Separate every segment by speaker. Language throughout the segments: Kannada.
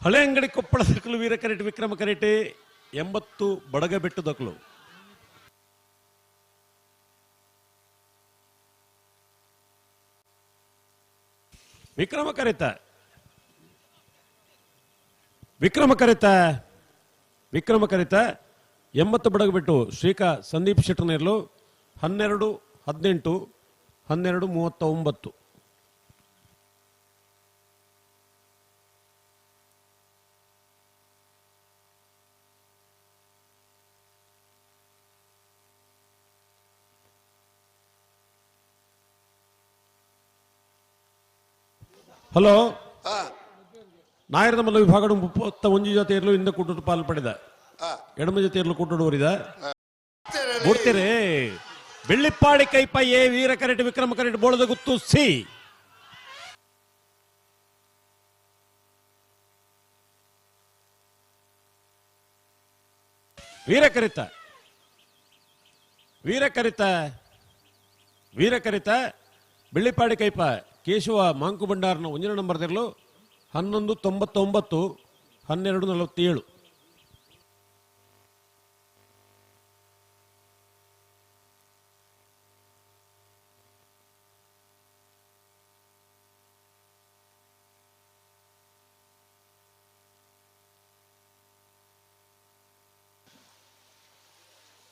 Speaker 1: ಹಳೆ ಅಂಗಡಿ ಕೊಪ್ಪಳ ಸರ್ಕಲ್ ವೀರ ಕರೆಟ್, ವಿಕ್ರಮ ಕರೆಟೆ, ಎಂಬತ್ತು ಬಡಗ ಬೆಟ್ಟು ದಕಲು ವಿಕ್ರಮ ಕರೆತ. ವಿಕ್ರಮ ಕರೆತ. ವಿಕ್ರಮ ಕರೆತ, ಎಂಬತ್ತು ಬಡಗ ಬಿಟ್ಟು. ಶ್ರೀಕಾ ಸಂದೀಪ್ ಶೆಟ್ಟರ್ನೇರ್ಲು ಹನ್ನೆರಡು, ಹದಿನೆಂಟು, ಹನ್ನೆರಡು ಮೂವತ್ತ ಒಂಬತ್ತು ಹಲೋ? ನಾಯರದ ಮಲ್ಲ ವಿಭಾಗದ ಮುಪ್ಪತ್ತ ಒಂಜಿ ಇರಲು ಇಂದ ಕೂಟು ಪಾಲು ಪಡೆದ. ಎಡಮ ಜೊತೆಯಲ್ಲೂ ಕೂಟು ಓರಿದ
Speaker 2: ತೆರಳಿ.
Speaker 1: ಬಿಡ್ತೀರಿ ಬೆಳ್ಳಿಪ್ಪಾಡಿ ಕೈಪಯ್ಯೆ ವೀರ ಕರೆಟ್ ವಿಕ್ರಮ ಕರೆಟ್ ಬೋಳದ ಗುತ್ತು ಸಿ. ವೀರ ಕರಿತ. ವೀರ ಕರಿತ. ವೀರ ಕರಿತ. ಬೆಳ್ಳಿಪ್ಪಾಡಿ ಕೈಪ ಕೇಶವ ಮಾಂಕು ಭಂಡಾರನ ನಂಬರ್ ತೆರಲು ಹನ್ನೊಂದು ತೊಂಬತ್ತೊಂಬತ್ತು ಹನ್ನೆರಡು ನಲವತ್ತೇಳು.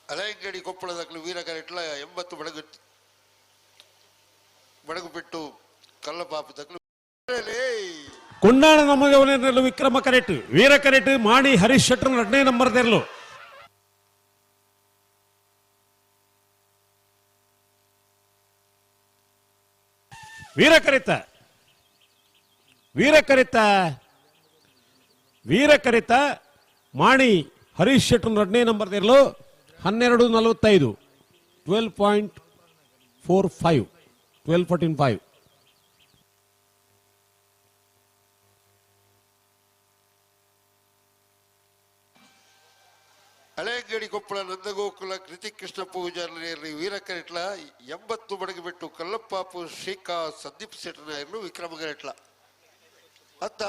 Speaker 2: ಅಲಯಂಗಡಿ ಕೊಪ್ಪಳದ ವೀರ ಕರೆಟ್ಲ ಎಂಬತ್ತು ಬಡಗು ಬಡಗು ತೆರಳಿ.
Speaker 1: ಕೊಂಡಾಣ ನಮ್ಮಗವನೆರಲು ವಿಕ್ರಮ ಕರೆಟ್, ವೀರ ಕರೆಟ್ ಮಾಡಿ ಹರೀಶ್ ಶೆಟ್ಟರ್ ಎರಡನೇ ನಂಬರ್ ತೆರಲು ವೀರ ಕರಿತ. ವೀರ ಕರಿತ. ವೀರ ಕರಿತ, ಮಾಣಿ ಹರೀಶ್ ಶೆಟ್ಟರ್ ಎರಡನೇ ನಂಬರ್ ತೆರಲು ಹನ್ನೆರಡು ನಲವತ್ತೈದು twelve point four five twelve fourteen five
Speaker 2: Haleyangadi Koppala Nandagokula Kriti Krishna ಪೂಜಾರಿಯಲ್ಲಿ ವೀರ ಕರೆಟ್ಲ ಎಂಬತ್ತು ಬಡಗಿ ಬಿಟ್ಟು ಕಲ್ಲಪ್ಪಾಪು ಶ್ರೀಕಾ ಸಂದೀಪ್ ಸೆಟನಾಯರ್ಲು ವಿಕ್ರಮ ಅಂತ ಅತ್ತ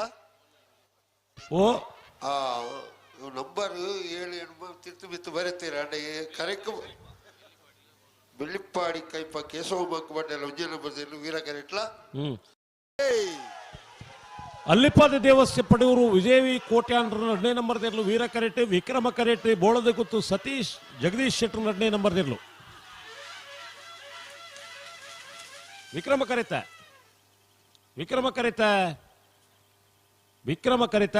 Speaker 1: ಓ.
Speaker 2: ಆ ನಂಬರ್ ಏಳು ಎಂಟು ತಿರ್ತು ಬಿತ್ತು ಬರೀತೀರ ಕರೆಕ್ಟ್ ಬೆಳ್ಳಿಪ್ಪಾಡಿ ಕೈಪ ಕೇಶವ ಮಂಕು ಬಂಡೆಲ್ಲ ಒಂಜೆ ನಂಬರ್ ವೀರ ಕರೆಟ್ಲ
Speaker 1: ಹ್ಮ್.
Speaker 2: ಏಯ್!
Speaker 1: ಅಲ್ಲಿಪಾದ ದೇವಸ್ಯ ಪಡೆಯೂರು ವಿಜಯವಿ ಕೋಟ್ಯಾಂಡ್ರ ಎರಡನೇ ನಂಬರ್ ತೆರಲು ವೀರ ಕರೆಟ್ಟಿ ವಿಕ್ರಮ ಕರೆಟ್ಟಿ ಬೋಳದ ಗುತ್ತು ಸತೀಶ್, ಜಗದೀಶ್ ಶೆಟ್ಟರ್ ಎರಡನೇ ನಂಬರ್ ತೆರಲು ವಿಕ್ರಮ ಕರೆತ. ವಿಕ್ರಮ ಕರೆತ. ವಿಕ್ರಮ ಕರೆತ.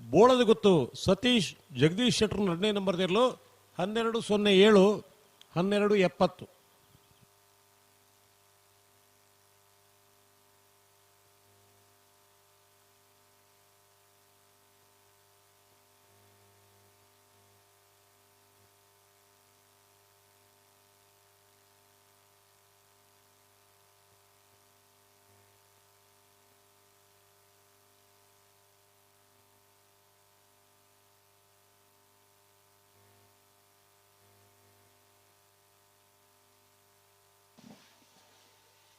Speaker 1: ಬೋಳದ ಗುತ್ತು ಸತೀಶ್, ಜಗದೀಶ್ ಶೆಟ್ಟರ್ ಎರಡನೇ ನಂಬರ್ ತೆರಲು ಹನ್ನೆರಡು ಸೊನ್ನೆ ಏಳು, ಹನ್ನೆರಡು ಎಪ್ಪತ್ತು.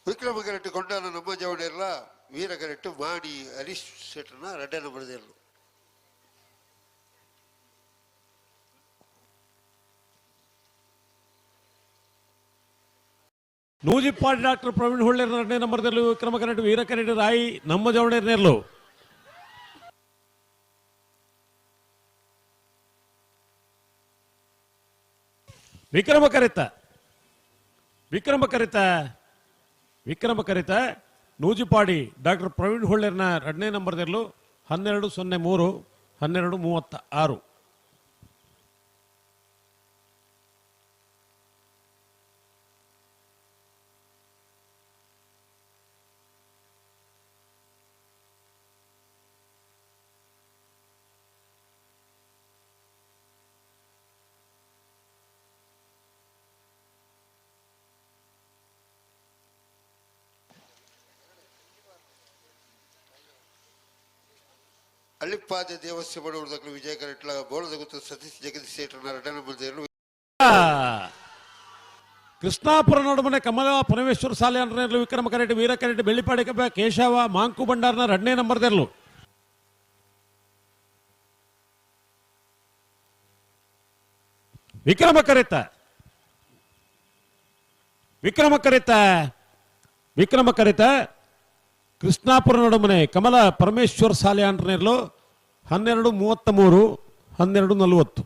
Speaker 2: ವಿಕ್ರಮ ಕರೆಟ್ಟು ಕೊಂಡಾನ ನಮ್ಮ ಜವಡೆಲ್ಲ ವೀರ ಕರೆಟ್ಟು ಮಾಡಿ ಹರೀಶ್ ಶೆಟ್ಟರ್ನ ರೆಡ್ಡೆ ನಂಬರ್ದಿಲ್ಲ
Speaker 1: ನೂಜಿಪ್ಪಾಡಿ ಡಾಕ್ಟರ್ ಪ್ರವೀಣ್ ಹೊಳ್ಳೆರ್ ಎರಡನೇ ನಂಬರ್ದಲ್ಲಿ ವಿಕ್ರಮ ಕರೆಟ್ ವೀರ ರಾಯಿ ನಮ್ಮ ಜವಣೇರ್ನೆರ್ಲು ವಿಕ್ರಮ ಕರೆತ ವಿಕ್ರಮ ಕರೆತ. ವಿಕ್ರಮ ಕರಿತ ನೂಜಿಪಾಡಿ ಡಾಕ್ಟರ್ ಪ್ರವೀಣ್ ಹೊಳ್ಳೆರ್ನ ಎರಡನೇ ನಂಬರ್ದಿರಲು ಹನ್ನೆರಡು ಸೊನ್ನೆ ಮೂರು ಹನ್ನೆರಡು ಮೂವತ್ತ ಆರು
Speaker 2: ಹಳ್ಳಿಪಾದ ದೇವಸ್ಥೆ ಮಾಡುವುದಕ್ಕೂ ವಿಜಯ ಕರಟ್ಲ ಬೋಳದಗುತ್ತ ಸತೀಶ್ ಜಗದೀಶ್ ಶೇಟ್ರನ ರಡನ ಬಂದಿರಲು
Speaker 1: ಕೃಷ್ಣಾಪುರ ನಡಮನೆ ಕಮಲ ಪರಮೇಶ್ವರ ಸಾಲೆ ಅಂದ್ರೆ ವಿಕ್ರಮ ಕರೆಟ್ಟಿ ವೀರ ಕರೆಟ್ಟಿ ಬೆಳ್ಳಿಪಾಡಿ ಕಬ್ಬ, ಕೇಶವ, ಮಾಂಕು ಭಂಡಾರನ ಎರಡನೇ ನಂಬರ್ದಿರಲು ವಿಕ್ರಮ ಕರೆತ ವಿಕ್ರಮ ಕರೆತ ವಿಕ್ರಮ ಕರೆತ ಕೃಷ್ಣಾಪುರ ನಡುಮನೆ ಕಮಲ ಪರಮೇಶ್ವರ ಸಾಲೆ ಅಂಟ್ರನೇರ್ಲು ಹನ್ನೆರಡು ಮೂವತ್ತ ಮೂರು ಹನ್ನೆರಡು ನಲವತ್ತು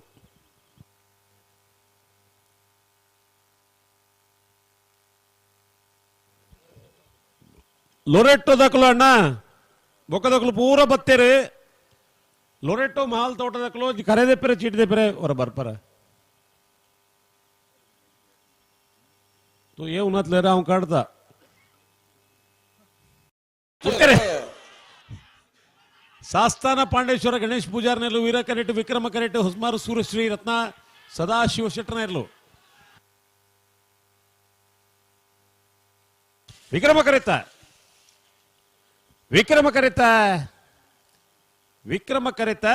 Speaker 1: ಲೊರೆಟ್ಟೊ ದಕ್ಕಲು ಅಣ್ಣ ಬೊಕ್ಕದಕ್ಕಲು ಪೂರ ಬತ್ತೇರಿ ಲೊರೆಟ್ಟೋ ಮಾಲ್ ತೋಟದಕ್ಕಲು ಕರೆದೆಪ್ಪರೆ ಚೀಟಿದೆಪ್ಪರೆ ಹೊರ ಬರ್ಪರ ತೂ ಏ ಉನ್ನತ್ ಲೇರ ಅವ್ನು ಕಾಡ್ತಾ ಸಾಸ್ತಾನ ಪಾಂಡೇಶ್ವರ ಗಣೇಶ್ ಪೂಜಾರ್ನೆಲ್ಲು ವೀರ ಕರೆಟ್ಟು ವಿಕ್ರಮ ಕರೆಟ್ಟು ಹೊಸ್ಮಾರು ಸೂರ್ಯಶ್ರೀ ರತ್ನ ಸದಾಶಿವ ಇರಲು ವಿಕ್ರಮ ಕರೆತ ವಿಕ್ರಮ ಕರೆತ ವಿಕ್ರಮ ಕರೆತ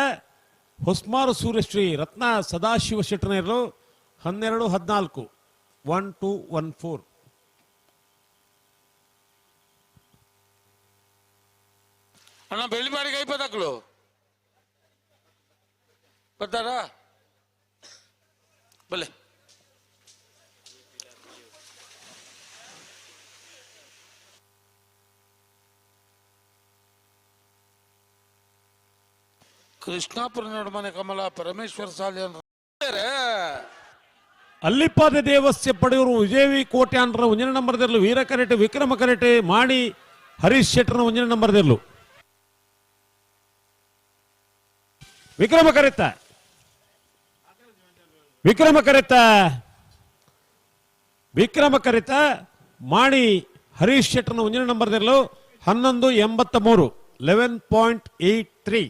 Speaker 1: ಹೊಸ್ಮಾರು ಸೂರ್ಯಶ್ರೀ ರತ್ನ ಸದಾಶಿವ ಶೆಟ್ಟರ್ನೆಲ್ಲು ಹನ್ನೆರಡು ಹದಿನಾಲ್ಕು. ಒನ್ ಟು ಒನ್ ಫೋರ್
Speaker 3: ಅಣ್ಣ, ಬೆಳ್ಳಿ ಬಾಡಿಗೆ ಐಪತ್ತಾಕ್ಳು ಬರ್ತಾರ? ಬಲ್ಲೆ ಕೃಷ್ಣಾಪುರ ನಡುಮನೆ ಕಮಲ, ಪರಮೇಶ್ವರ ಸಾಲಿ
Speaker 1: ಅಲ್ಲಿಪ್ಪಾದ ದೇವಸ್ಯ ಪಡೆಯವರು ವಿಜಯವಿ ಕೋಟ್ಯಾನ್ರ ಒಂಜನ ನಂಬರ್ದಿರ್ಲು ವೀರ ಕರೆಟೆ ವಿಕ್ರಮ ಕರೆಟೆ ಮಾಡಿ ಹರೀಶ್ ಶೆಟ್ಟರ ಒಂಜನ ನಂಬರ್ದಿರ್ಲು. ವಿಕ್ರಮ ಕರೆತ್ತ ವಿಕ್ರಮ ಕರೆತ್ತ ವಿಕ್ರಮ ಕರೆತ. ಮಾಡಿ ಹರೀಶ್ ಶೆಟ್ಟರ್ನ ನಂಬರ್ ನಂಬರ್ದಿರ್ಲು ಹನ್ನೊಂದು ಎಂಬತ್ತ ಮೂರು ಲೆವೆನ್ ಪಾಯಿಂಟ್ ಏಟ್ ತ್ರೀ